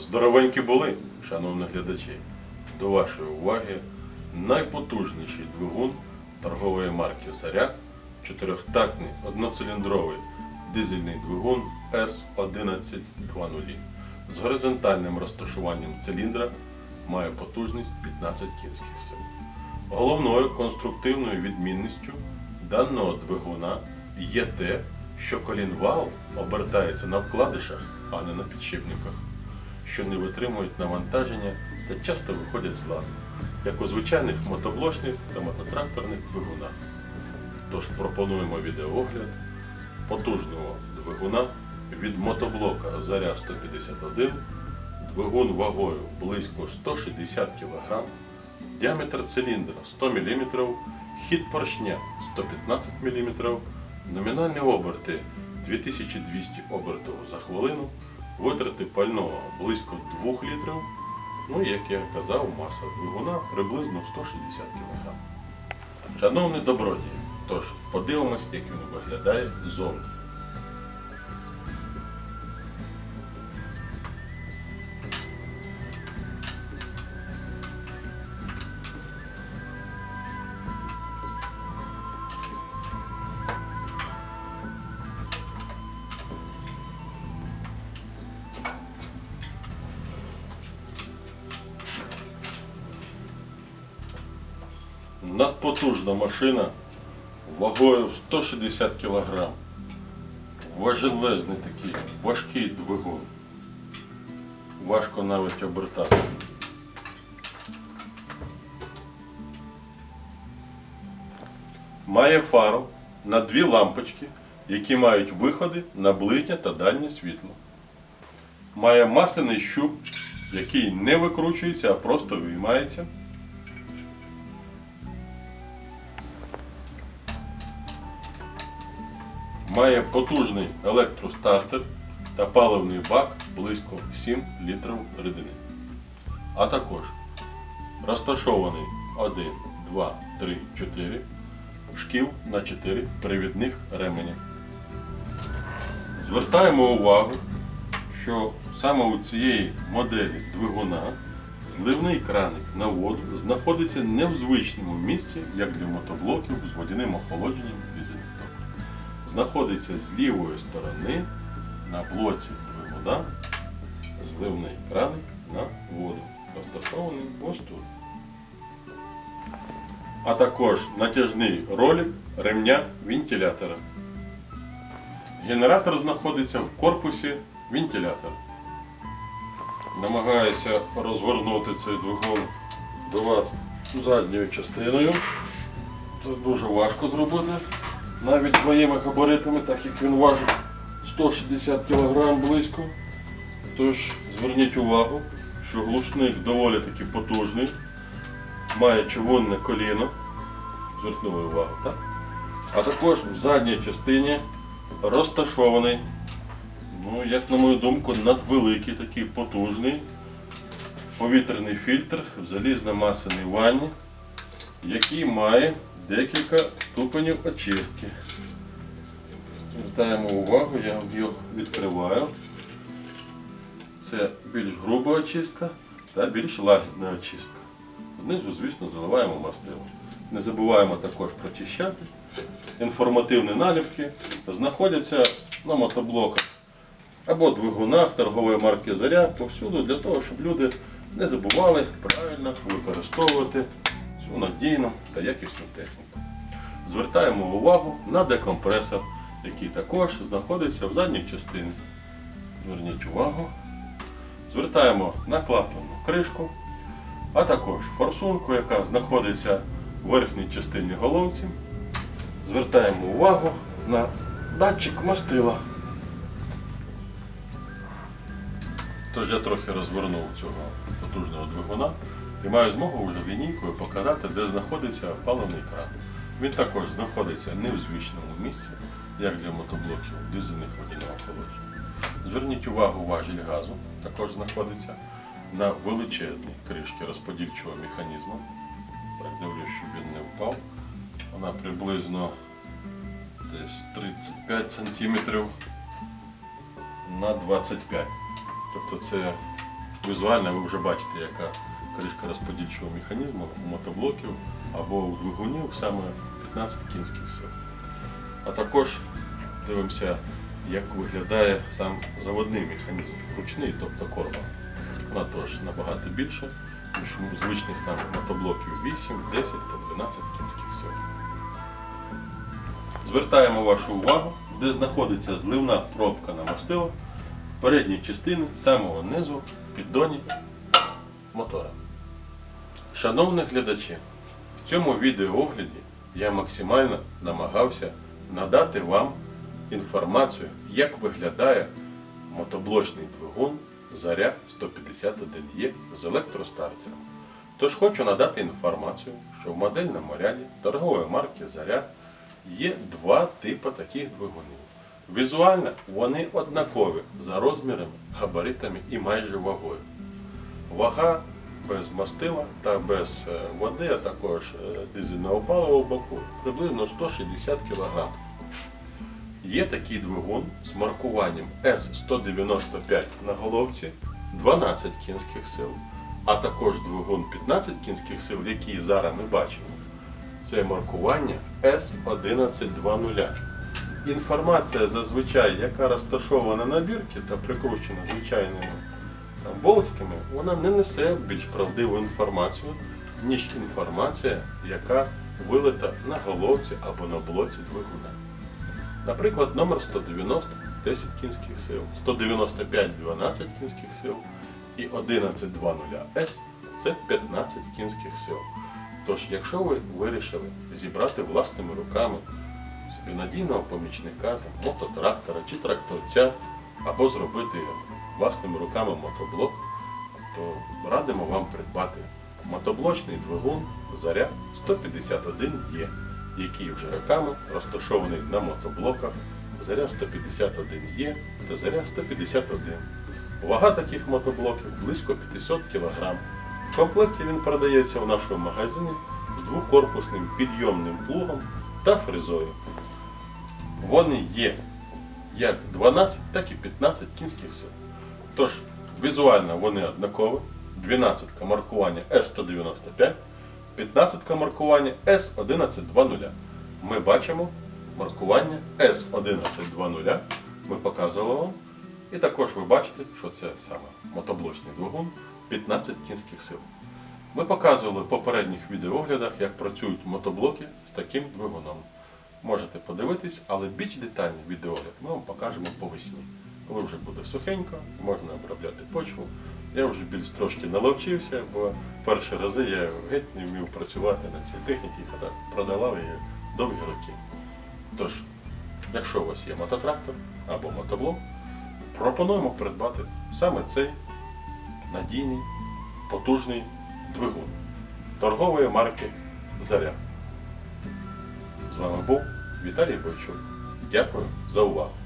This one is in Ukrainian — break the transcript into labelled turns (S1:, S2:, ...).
S1: Здоровенькі були, шановні глядачі. До вашої уваги найпотужніший двигун торгової марки Заря, чотирьохтактний одноциліндровий дизельний двигун С1120 з горизонтальним розташуванням циліндра має потужність 15 кінських сил. Головною конструктивною відмінністю даного двигуна є те, що колінвал обертається на вкладишах, а не на підшипниках, що не витримують навантаження та часто виходять з ладу, як у звичайних мотоблочних та мототракторних двигунах. Тож пропонуємо відеоогляд потужного двигуна від мотоблока Заря 151, двигун вагою близько 160 кг, діаметр циліндра 100 мм, хід поршня 115 мм, номінальні оберти 2200 обертів за хвилину, витрати пального близько 2 літрів, ну і, як я казав, маса двигуна приблизно 160 кг. Шановні добродії, тож подивимось, як він виглядає ззовні. Надпотужна машина вагою 160 кг. Важелезний такий, важкий двигун. Важко навіть обертати. Має фару на дві лампочки, які мають виходи на ближнє та дальнє світло. Має масляний щуп, який не викручується, а просто виймається. Має потужний електростартер та паливний бак близько 7 літрів рідини. А також розташований 1, 2, 3, 4 шків на 4 привідних ременя. Звертаємо увагу, що саме у цієї моделі двигуна зливний краник на воду знаходиться не в звичному місці, як для мотоблоків з водяним охолодженням знаходиться з лівої сторони на блоці двигуна зливний краник на воду, розташований ось тут. А також натяжний ролик ремня вентилятора. Генератор знаходиться в корпусі вентилятора. Намагаюся розвернути цей двигун до вас задньою частиною. Це дуже важко зробити навіть моїми габаритами, так як він важить 160 кг близько. Тож зверніть увагу, що глушник доволі таки потужний, має човунне коліно. Звернули увагу, так? А також в задній частині розташований, ну, як на мою думку, надвеликий такий потужний повітряний фільтр в залізно-масяній ванні, який має декілька ступенів очистки. Звертаємо увагу, я його відкриваю. Це більш груба очистка та більш лагідна очистка. Знизу, звісно, заливаємо мастило. Не забуваємо також прочищати. Інформативні наліпки знаходяться на мотоблоках або двигунах торгової марки Заря повсюду для того, щоб люди не забували правильно використовувати цю надійну та якісну техніку. Звертаємо увагу на декомпресор, який також знаходиться в задній частині. Зверніть увагу. Звертаємо на клапанну кришку, а також форсунку, яка знаходиться в верхній частині головці. Звертаємо увагу на датчик мастила. Тож я трохи розвернув цього потужного двигуна і маю змогу вже лінійкою показати, де знаходиться паливний кран. Він також знаходиться не в звичному місці, як для мотоблоків дизельних водяного охолодження. Зверніть увагу, важіль газу також знаходиться на величезній кришці розподільчого механізму. Так, дивлюсь, щоб він не впав. Вона приблизно десь 35 см на 25 Тобто це Візуально ви вже бачите, яка кришка розподільчого механізму у мотоблоків або у двигунів саме 15 кінських сил. А також дивимося, як виглядає сам заводний механізм, ручний, тобто корба. Вона теж набагато більша, ніж у звичних нам мотоблоків 8, 10 та 12 кінських сил. Звертаємо вашу увагу, де знаходиться зливна пробка на мастило передній частині з самого низу в піддоні мотора. Шановні глядачі, в цьому відеоогляді я максимально намагався надати вам інформацію, як виглядає мотоблочний двигун Заря 151Е з електростартером. Тож хочу надати інформацію, що в модельному ряді торгової марки Заря є два типи таких двигунів. Візуально вони однакові за розмірами, габаритами і майже вагою. Вага без мастила та без е, води, а також е, дизельного палива в боку приблизно 160 кг. Є такий двигун з маркуванням С195 на головці 12 кінських сил, а також двигун 15 кінських сил, який зараз ми бачимо. Це маркування С1120. Інформація зазвичай, яка розташована на бірці та прикручена звичайними болтиками, вона не несе більш правдиву інформацію, ніж інформація, яка вилита на головці або на блоці двигуна. Наприклад, номер 190 10 кінських сил, 195 12 кінських сил і 1120С це 15 кінських сил. Тож, якщо ви вирішили зібрати власними руками собі надійного помічника, там, мототрактора чи тракторця, або зробити власними руками мотоблок, то радимо вам придбати мотоблочний двигун Заря 151Е, який вже роками розташований на мотоблоках Заря 151Е та Заря 151. Вага таких мотоблоків близько 500 кг. В комплекті він продається в нашому магазині з двокорпусним підйомним плугом та фрезою. Вони є як 12, так і 15 кінських сил. Тож, візуально вони однакові. 12 маркування S195, 15 маркування S1120. Ми бачимо маркування S1120. Ми показували вам. І також ви бачите, що це саме мотоблочний двигун 15 кінських сил. Ми показували в попередніх відеоглядах, як працюють мотоблоки з таким двигуном. Можете подивитись, але більш детальний відеогляд ми вам покажемо по весні. Коли вже буде сухенько, можна обробляти почву. Я вже більш трошки наловчився, бо перші рази я геть не вмів працювати на цій техніці, хоча продавав її довгі роки. Тож, якщо у вас є мототрактор або мотоблок, пропонуємо придбати саме цей надійний, потужний двигун торгової марки Заря. З вами був Віталій Бойчук. Дякую за увагу.